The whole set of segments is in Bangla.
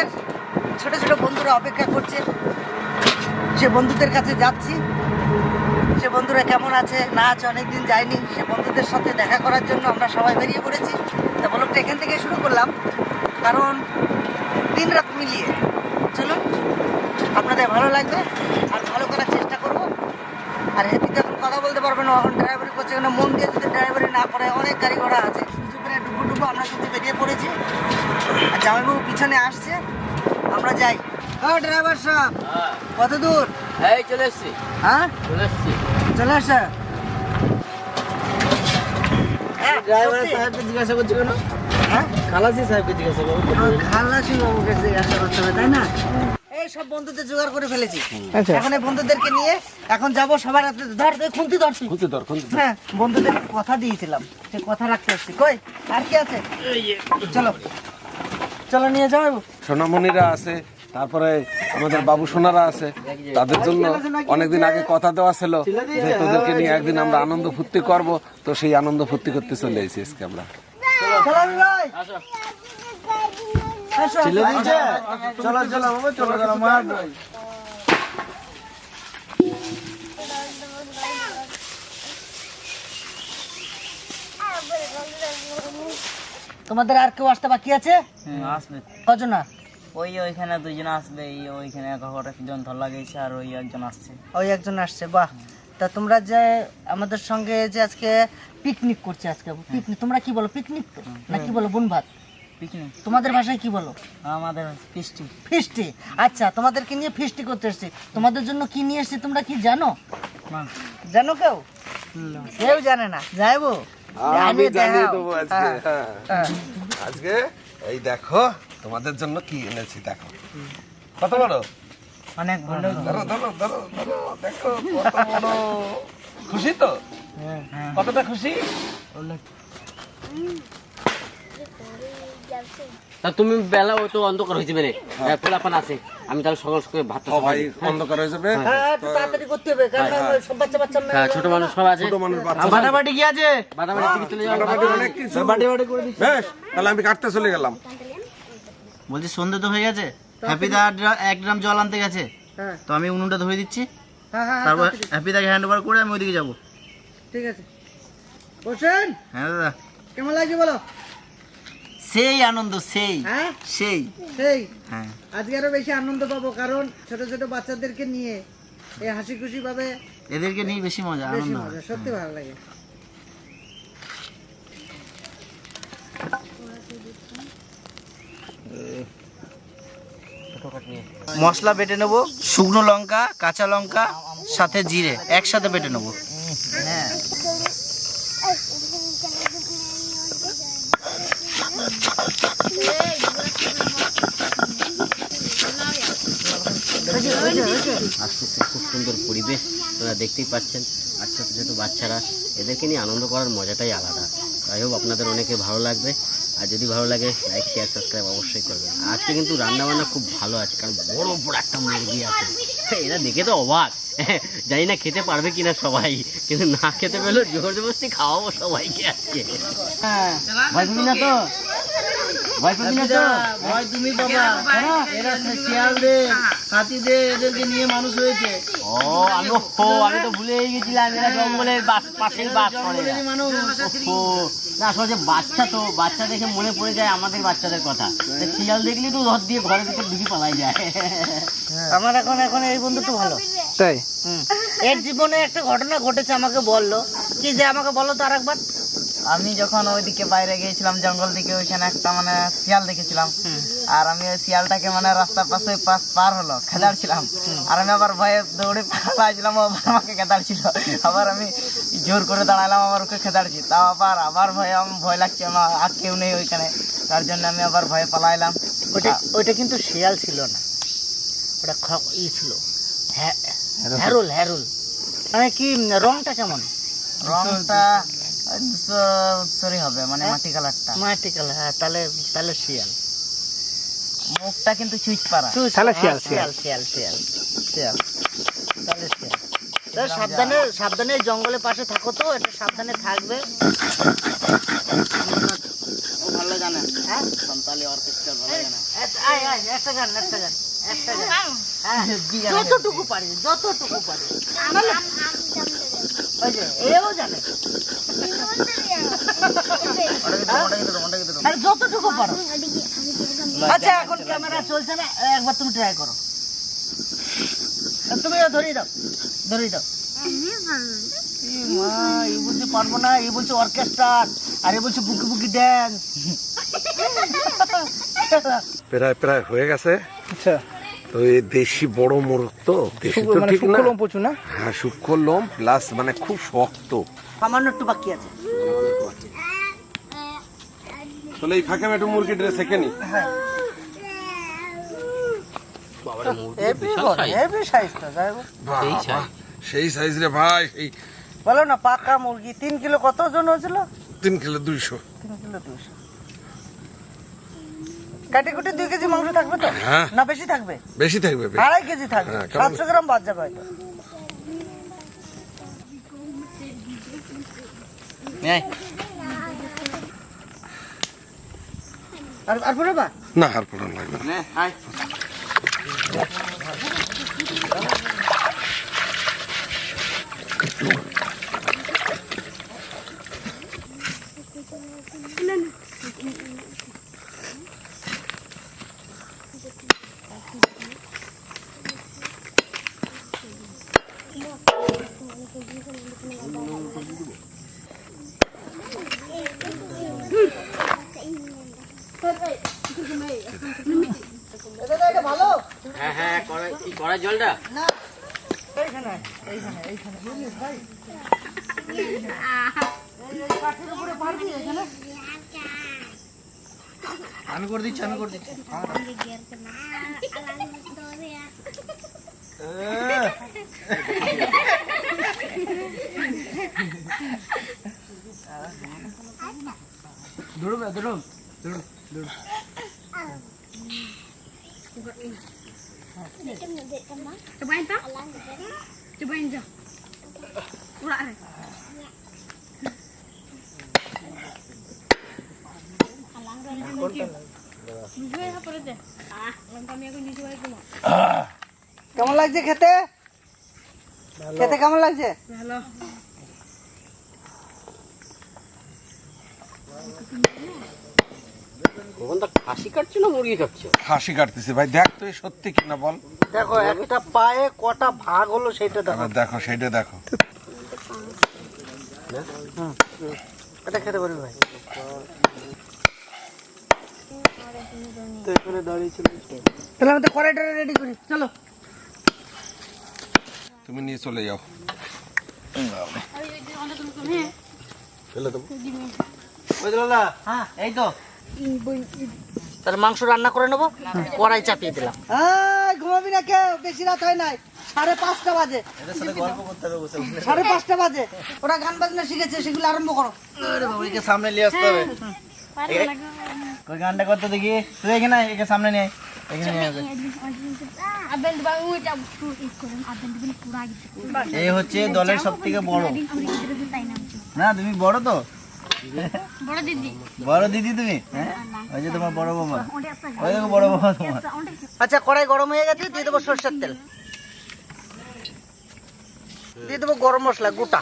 আমাদের ছোট ছোট বন্ধুরা অপেক্ষা করছে। সে বন্ধুদের কাছে যাচ্ছি। সে বন্ধুরা কেমন আছে? না আছে, অনেকদিন যায়নি। সে বন্ধুদের সাথে দেখা করার জন্য আমরা সবাই বেরিয়ে পড়েছি। তা ব্লগটা এখান থেকে শুরু করলাম। কারণ দিন রাত মিলিয়ে। চলুন, আপনাদের ভালো লাগবে আর ভালো করার চেষ্টা করব। আর হ্যাপি তো এখন কথা বলতে পারবেন এখন ড্রাইভারি করছে এখানে মন দিয়ে যদি ড্রাইভারি না করে অনেক গাড়ি ঘোড়া আছে। ডুবু আমরা কিন্তু বেরিয়ে পড়েছি। আর জামাইবাবু পিছনে আসছে। আমরা যাই। হ্যাঁ ড্রাইভার সাহেব। কত দূর? এই চলে এসছি। হ্যাঁ? চলে এসছি। চলে আসা ড্রাইভার সাহেবকে জিজ্ঞাসা করছি কেন? হ্যাঁ? খালাসি সাহেবকে জিজ্ঞাসা করব খালাসি বাবুকে জিজ্ঞাসা করতে হবে তাই না? এই সব বন্ধুদের জোগাড় করে ফেলেছি। এখন এই বন্ধুদেরকে নিয়ে এখন যাব সবার হাতে। ধর খুন্তি ধরছি খুঁজতে দর হ্যাঁ বন্ধুদের কথা দিয়েছিলাম। সে কথা রাখতে আসছি। কই? আর কি আছে? চলো। চলো নিয়ে যাও। সোনামণিরা আছে তারপরে আমাদের বাবু সোনারা আছে। তাদের জন্য অনেকদিন আগে কথা দেওয়া ছিল যে তোদেরকে নিয়ে একদিন আমরা আনন্দ ফুর্তি করব। তো সেই আনন্দ ফুর্তি করতে চলে এসেছি আজকে আমরা। চলো ভাই আসো, ছেলে দিয়েছে চলো চলো বাবা চলো চলো মার তোমাদের আর কেউ আসতে বাকি আছে? আসবে। কজন? ওই ওইখানে দুইজন আসবে এই ওইখানে একটা জন ধর লাগিয়েছে আর ওই একজন আসছে। ওই একজন আসছে বাহ। তা তোমরা যে আমাদের সঙ্গে যে আজকে পিকনিক করছে আজকে পিকনিক তোমরা কি বলো পিকনিক তো? না কি বলো বোন ভাত পিকনিক। তোমাদের ভাষায় কি বলো? আমাদের ফিস্টি। ফিস্টি? আচ্ছা তোমাদেরকে নিয়ে ফিস্টি করতে এসেছি। তোমাদের জন্য কি নিয়ে এসেছি তোমরা কি জানো? না জানো কেউ? কেউ জানে না। যাইবো? আমি জানিয়ে দেবো আজকে। হ্যাঁ, হ্যাঁ। হ্যাঁ। আজকে এই দেখো তোমাদের জন্য কি এনেছি দেখো। কত বড়? অনেক বড়। ধরো ধরো ধরো ধরো দেখো কত বড়। খুশি তো? কতটা খুশি? তা তুমি বেলা ও তো অন্ধকার হয়েছে বেরে পোলাপান আছে। আমি তাহলে সকাল সকাল ভাতটা সবাই সবাই অন্ধকার হয়ে যাবে। হ্যাঁ তাড়াতাড়ি করতে হবে কারণ সব বাচ্চা বাচ্চা হ্যাঁ ছোট মানুষ সব আছে। ছোট মানুষ বাচ্চা বাটাবাটি কি আছে? দিকে চলে যাও অনেক কিছু। বেশ তাহলে আমি কাটতে চলে গেলাম। বলছি সন্ধে তো হয়ে গেছে। হ্যাপি দা এক গ্রাম জল আনতে গেছে। হ্যাঁ। তো আমি উনুনটা ধরে দিচ্ছি। হ্যাঁ হ্যাঁ তারপর হ্যাপি দাকে হ্যান্ড ওভার করে আমি ওইদিকে যাব। ঠিক আছে। হোসেন হ্যাঁ দাদা। কেমন লাগছে বলো? সেই আনন্দ সেই হ্যাঁ? সেই। সেই। হ্যাঁ। আজকে আরও বেশি আনন্দ পাবো কারণ ছোট ছোট বাচ্চাদেরকে নিয়ে এই হাসি খুশি ভাবে এদেরকে নিয়ে বেশি মজা বেশি আনন্দ হয়। মজা সত্যি ভালো লাগে। মশলা বেটে নেব শুকনো লঙ্কা কাঁচা লঙ্কা সাথে জিরে একসাথে বেটে নেব। আশপাশে খুব সুন্দর পরিবেশ তোরা দেখতেই পাচ্ছেন। আর ছোট ছোট বাচ্চারা এদেরকে নিয়ে আনন্দ করার মজাটাই আলাদা। যাই হোক আপনাদের অনেকে ভালো লাগবে। আর যদি ভালো লাগে লাইক শেয়ার সাবস্ক্রাইব অবশ্যই করবেন। আজকে কিন্তু রান্নাবান্না খুব ভালো আছে কারণ বড় বড় একটা মুরগি আছে। এরা দেখে তো অবাক। জানি না খেতে পারবে কিনা সবাই কিন্তু না খেতে পেলেও জোর জবরদস্তি খাওয়াবো সবাইকে আজকে। ভয় পাবি না তো? ভয় পাবি না তো? ভয় তুমি বাবা। এরা শিয়াল দে হাতি এদেরকে নিয়ে মানুষ হয়েছে। ও আমি ও আমি তো ভুলেই গেছিলাম এরা জঙ্গলের বাস পাশেই বাস করে মানুষ। ও না আসলে বাচ্চা তো বাচ্চা দেখে মনে পড়ে যায় আমাদের বাচ্চাদের কথা। শিয়াল দেখলে তো ধর দিয়ে ঘরের ভিতর ঢুকি পালাই যায়। আমার এখন এখন এই বন্ধু তো ভালো। তাই? এর জীবনে একটা ঘটনা ঘটেছে আমাকে বলল। কি যে আমাকে বলো তো আরেকবার। আমি যখন ওইদিকে বাইরে গিয়েছিলাম জঙ্গল দিকে ওইখানে একটা মানে শিয়াল দেখেছিলাম। আর আমি ওই শিয়ালটাকে মানে রাস্তার পাশে পাশ পার হলো খেদাড়ছিলাম আর আমি আবার ভয়ে দৌড়ে পালাইছিলাম ও আবার আমাকে খেদাড়ছিল আবার আমি জোর করে দাঁড়ালাম আবার ওকে খেদাড়ছি তাও আবার আবার ভয়ে আমার ভয় লাগছে আমার আর কেউ নেই ওইখানে। তার জন্য আমি আবার ভয়ে পালাইলাম। ওইটা ওইটা কিন্তু শিয়াল ছিল না। ওটা খ- ই ছিল। হ্যাঁ হ্যারুল হ্যারুল। মানে কি রংটা কেমন? রংটা সরি হবে মানে মাটি কালারটা। মাটি কালার হ্যাঁ তাহলে তাহলে শিয়াল। মুখটা কিন্তু চুইট পারা তাহলে শিয়াল শিয়াল। শিয়াল শিয়াল শিয়াল তাহলে শিয়াল। সাবধানে সাবধানে জঙ্গলের পাশে থাকো তো এটা সাবধানে থাকবে। ভালো জানেন হ্যাঁ? সান্তালি অর্কেস্ট্রা ভালো জানেন এক- আয়, আয়, একটা গান একটা গান একটা গান। হ্যাঁ যতটুকু পারি যতটুকু পারি। যতটুকু পারো আচ্ছা এখন ক্যামেরা চলছে না একবার তুমি ট্রাই করো তুমি ধরিয়ে দাও ধরিয়ে দাও মা, এই বলছে পারব না এই বলছে অর্কেস্ট্রা আর এই বলছে বুকি বুকি ড্যান্স প্রায় প্রায় হয়ে গেছে আচ্ছা তো এই দেশি বড় মোরগ তো? দেশি তো মানে ঠিক না? সূক্ষ্ম লোম প্রচুর না? হ্যাঁ সূক্ষ্ম লোম প্লাস মানে খুব শক্ত। সামান্য একটু বাকি আছে। তাহলে এই ফাঁকে একটু নি মুরগি। হেভি সাইজটা যাই হোক। সেই সাইজ রে ভাই এই বলো না পাকা মুরগি তিন কিলো কত ওজন হয়েছিল? তিন কিলো দুইশো। তিন কিলো দুইশো। কাটি কুটি দুই কেজি মাংস থাকবে তো? হ্যাঁ। না বেশি থাকবে? বেশি থাকবে আড়াই কেজি থাকবে। হ্যাঁ, সাতশো গ্রাম বাদ যাবে হয়তো। আর আর পরে না আর পড়ানো লাগবে না। আমি করে দিচ্ছি আমি করে দিচ্ছি ধরুন ধরুন Cobain tak? Cobain je. Urat ni. কেমন লাগছে খেতে? খেতে কেমন লাগছে. খাসি কাটছে না মুরগি কাটছে? হাসি কাটতেছে। ভাই দেখ তো এ সত্যি কিনা বল। দেখো একটা পায়ে কটা ভাগ হলো সেটা দেখো। দেখো সেইটা দেখো। এটা খেতে পারবি ভাই। তাহলে আমাদের কড়াইটা রেডি করি। চলো। তুমি নিয়ে চলে যাও। হ্যাঁ এই তো। তাহলে মাংস রান্না করে নেব কড়াই চাপিয়ে দিলাম। ঘুমাবি না কেউ? বেশি রাত হয় নাই। সাড়ে পাঁচটা বাজে। এদের সাথে গল্প করতে হবে বসে বসে। সাড়ে পাঁচটা বাজে। ওরা গান বাজনা শিখেছে সেগুলো আরম্ভ করো। সামনে নিয়ে আসতে হবে। কই গানটা দেখি। তুই এখানে একে সামনে এখানে. এই হচ্ছে দলের সব থেকে বড়. না তুমি বড় তো. বড় দিদি তুমি? হ্যাঁ? ওই যে তোমার বড় বাবা ওই দেখো বড় বাবা তোমার। আচ্ছা কড়াই গরম হয়ে গেছে দিয়ে দেবো সর্ষের তেল। দিয়ে দেবো গরম মশলা গোটা।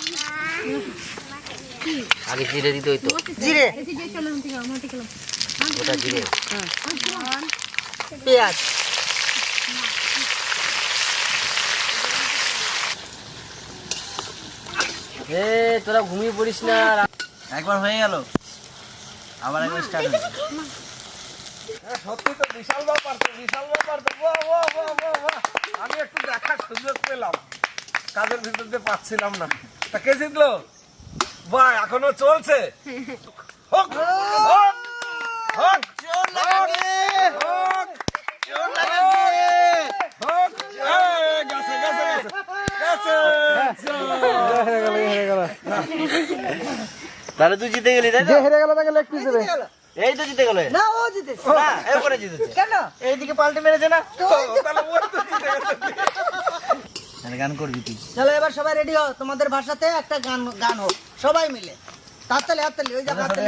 আগে জিরে দিতে হইতো। জিরে? ওটা জিরে। পেঁয়াজ। এ তোরা ঘুমিয়ে পড়িস না। একবার হয়ে গেল। আবার একবার স্টার্ট সত্যি তো বিশাল ব্যাপার তো বিশাল ব্যাপার তো। বাহ বাহ বাহ বাহ বাহ। আমি একটু দেখার সুযোগ পেলাম। কাজের ভিতর দিয়ে পাচ্ছিলাম না। তা কে জিতলো? বাহ এখনও চলছে। হোক, তাহলে তুই জিতে গেলি তাই হেরে গেল তাকে লেগ পিস দেবে। এই তো জিতে গেলে না ও জিতেছে। না এই করে জিতেছে। কেন? এইদিকে পাল্টে মেরেছে না? তো তাহলে ওর তো জিতে। তাহলে গান করবি তুই। চলো এবার সবাই রেডি হও। তোমাদের ভাষাতে একটা গান গান হোক। সবাই মিলে। হাততালি হাততালি ওই যে হাততালি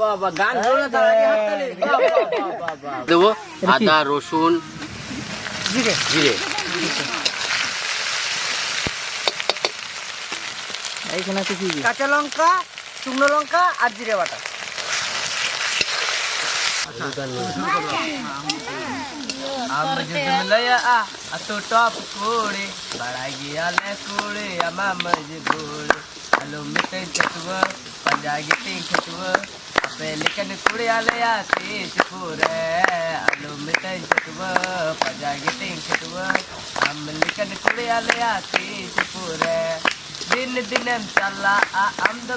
বাবা গান শোনা তার আগে হাততালি। বাহ, বাহ, বাহ, বাহ, বাহ। দেবো আদা রসুন জিরে জিরে এইখানে আছে কি কাঁচা লঙ্কা শুকনো লঙ্কা আর জিরে বাটা Am judulaya a ato top kore baragi ale kore ama majbur alo miten te chpure din dinem chala a am the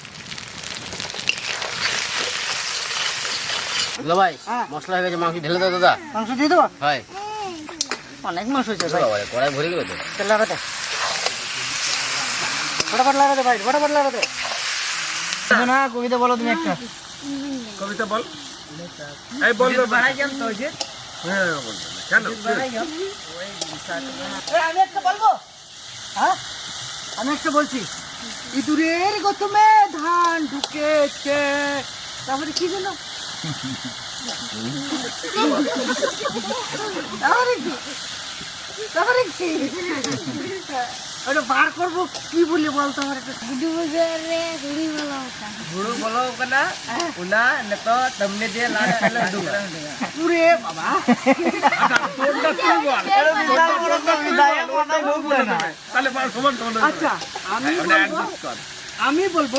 দুলা ভাই হ্যাঁ। মশলা হয়ে গেছে মাংস ঢেলে দাও দাদা। মাংস দিয়ে দেবো? হয়। অনেক মাংস হয়েছে ভাই। কড়াই ভরে গেল তো। তেল লাগাতে। ফটাফট লাগাতে ভাই ফটাফট লাগাতে। না কবিতা বলো তুমি একটা। কবিতা বল। এই বলবে হ্যাঁ বলবে না। কেন? আমি একটা বলব? হ্যাঁ? আমি একটা বলছি। ইঁদুরের গতমে ধান ঢুকেছে। তারপরে কি যেন তারপরে কি? তারপরে কি? ওটা বার করব? কি বলি বলতো আমার একটা? রে হুড়ি বলা ওটা lada ala duga পুরে বাবা। বার সমান সমান। আচ্ছা আমি বলব আমি বলব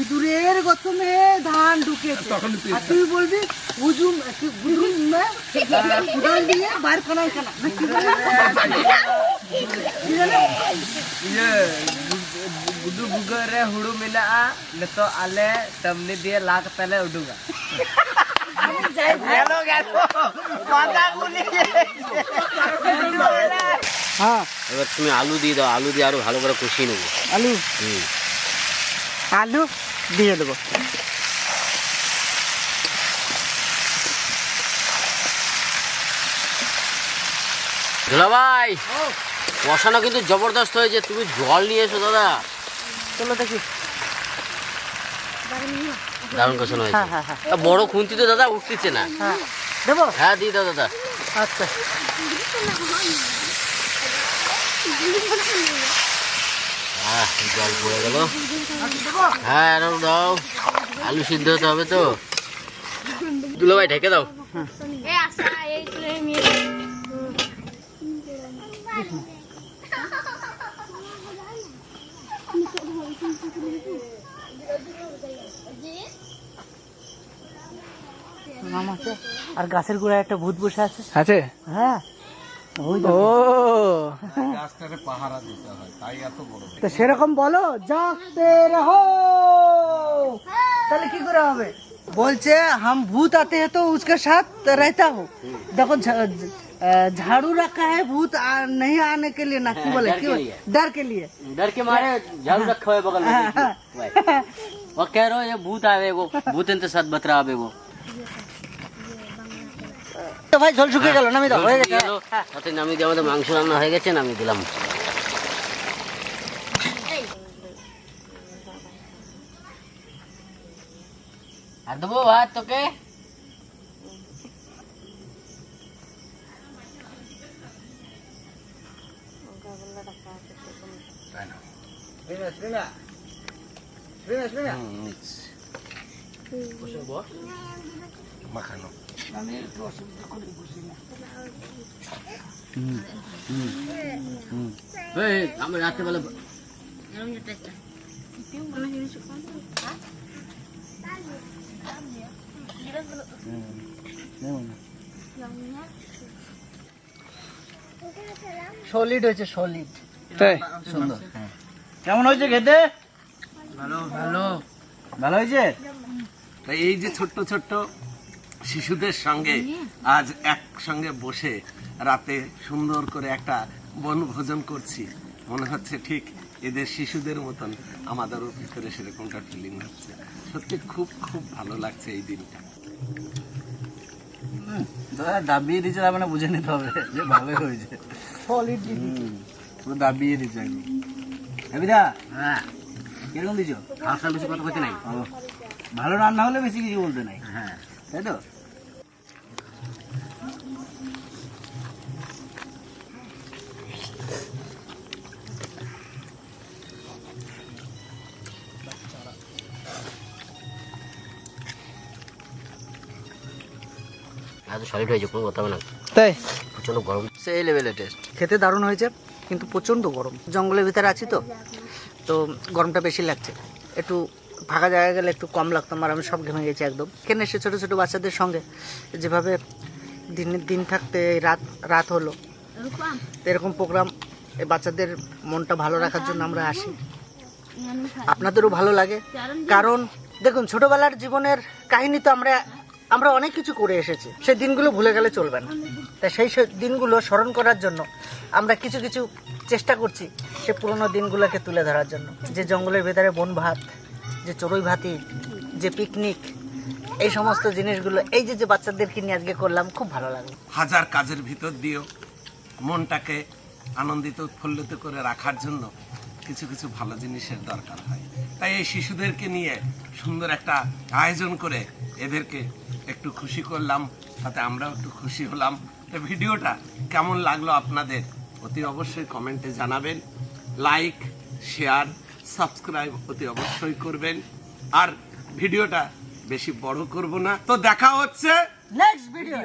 ইঁদুরের গতমে ধান ঢুকেছে আর তুই বলবি হুজুম না কুদাল দিয়ে বাইর কানাই কানা না কি বলে? কি জানো? Iya, gudu buga re huru mina a neto ale temne dia lag tele uduga. Gelo gelo. Mata guli. হ্যাঁ এবার তুমি আলু দিয়ে দাও আলু দিয়ে আরও ভালো করে কষিয়ে নেব আলু হুম আলু দিয়ে দেবো। ভাই কষানো কিন্তু জবরদস্ত হয়েছে তুমি জল নিয়ে এসো দাদা। চলো দেখি। দারুণ কষানো হয়েছে। হ্যাঁ হ্যাঁ হ্যাঁ। বড় খুন্তি তো দাদা উঠতেছে না। হ্যাঁ দেবো? হ্যাঁ দিয়ে দাও দাদা। আচ্ছা। হ্যাঁ জল পড়ে গেল। হ্যাঁ আরও দাও। আলু সিদ্ধ হতে হবে তো। দুলা ভাই ঢেকে দাও। আর গাছের গোড়ায় একটা ভূত বসে আছে। আছে? হ্যাঁ। পাহারা দিতে হয় তাই এত বড় তো সেরকম বলো জাগতে রহো তাহলে কি করে হবে বলছে हम भूत आते हैं तो उसके साथ रहता हूँ देखो झ- झ- अ, झाड़ू रखा है भूत आ, नहीं आने के लिए ना की बोले डर की के बोले? लिए। डर के लिए डर के मारे झाड़ू रखा हुआ है बगल में देखिए। भाई। वो कह रहे हो ये भूत आवे वो भूत इनके साथ बतरा आवे वो তো ভাই জল শুকিয়ে গেল নামি দাও হয়ে গেছে। শুকিয়ে গেলো, তাতে নামিয়ে দিয়ে আমাদের মাংস রান্না হয়ে গেছে নামিয়ে দিলাম। আর দেবো ভাত তোকে? মাখানো। এই, আমি রাত্রেবেলা সলিড হয়েছে সলিড। তাই? সুন্দর কেমন হয়েছে খেতে? ভালো ভালো। ভালো হয়েছে? তাই এই যে ছোট্ট ছোট্ট শিশুদের সঙ্গে আজ একসঙ্গে বসে রাতে সুন্দর করে একটা বনভোজন করছি। মনে হচ্ছে ঠিক এদের শিশুদের মতন আমাদেরও ভিতরে সেরকমটা ফিলিং হচ্ছে। সত্যি খুব খুব ভালো লাগছে এই দিনটা। দাদা দাবিয়ে দিচ্ছে তার মানে বুঝে নিতে হবে যে ভালো হয়েছে। পুরো দাবিয়ে দিচ্ছে একদম। এবিদা হ্যাঁ। কীরকম দিছো? হালকা বেশি কথা বলতে নাই। ভালো রান্না হলে বেশি কিছু বলতে নাই। হ্যাঁ। তাই তো? সলিড হয়েছে কোনো কথা না। তাই? প্রচণ্ড গরম। সেই লেভেলের টেস্ট খেতে দারুণ হয়েছে কিন্তু প্রচণ্ড গরম। জঙ্গলের ভিতরে আছি তো তো গরমটা বেশি লাগছে। একটু ফাঁকা জায়গা গেলে একটু কম লাগতো আমার আমি সব ঘেমে গেছি একদম। এখানে এসে ছোটো ছোটো বাচ্চাদের সঙ্গে যেভাবে দিনের দিন থাকতে রাত রাত হলো এরকম প্রোগ্রাম এই বাচ্চাদের মনটা ভালো রাখার জন্য আমরা আসি। আপনাদেরও ভালো লাগে। কারণ দেখুন ছোটবেলার জীবনের কাহিনী তো আমরা আমরা অনেক কিছু করে এসেছি। সেই দিনগুলো ভুলে গেলে চলবে না। তাই সেই দিনগুলো স্মরণ করার জন্য আমরা কিছু কিছু চেষ্টা করছি সে পুরোনো দিনগুলোকে তুলে ধরার জন্য। যে জঙ্গলের ভেতরে বন ভাত, যে চড়ুই ভাতি, যে পিকনিক এই সমস্ত জিনিসগুলো, এই যে যে বাচ্চাদেরকে নিয়ে আজকে করলাম, খুব ভালো লাগল। হাজার কাজের ভিতর দিয়েও মনটাকে আনন্দিত, উৎফুল্লিত করে রাখার জন্য কিছু কিছু ভালো জিনিসের দরকার হয়। তাই এই শিশুদেরকে নিয়ে সুন্দর একটা আয়োজন করে এদেরকে একটু খুশি করলাম তাতে আমরাও একটু খুশি হলাম। তো ভিডিওটা কেমন লাগল আপনাদের? অতি অবশ্যই কমেন্টে জানাবেন। লাইক শেয়ার সাবস্ক্রাইব অতি অবশ্যই করবেন। আর ভিডিওটা বেশি বড় করব না। তো দেখা হচ্ছে নেক্সট ভিডিও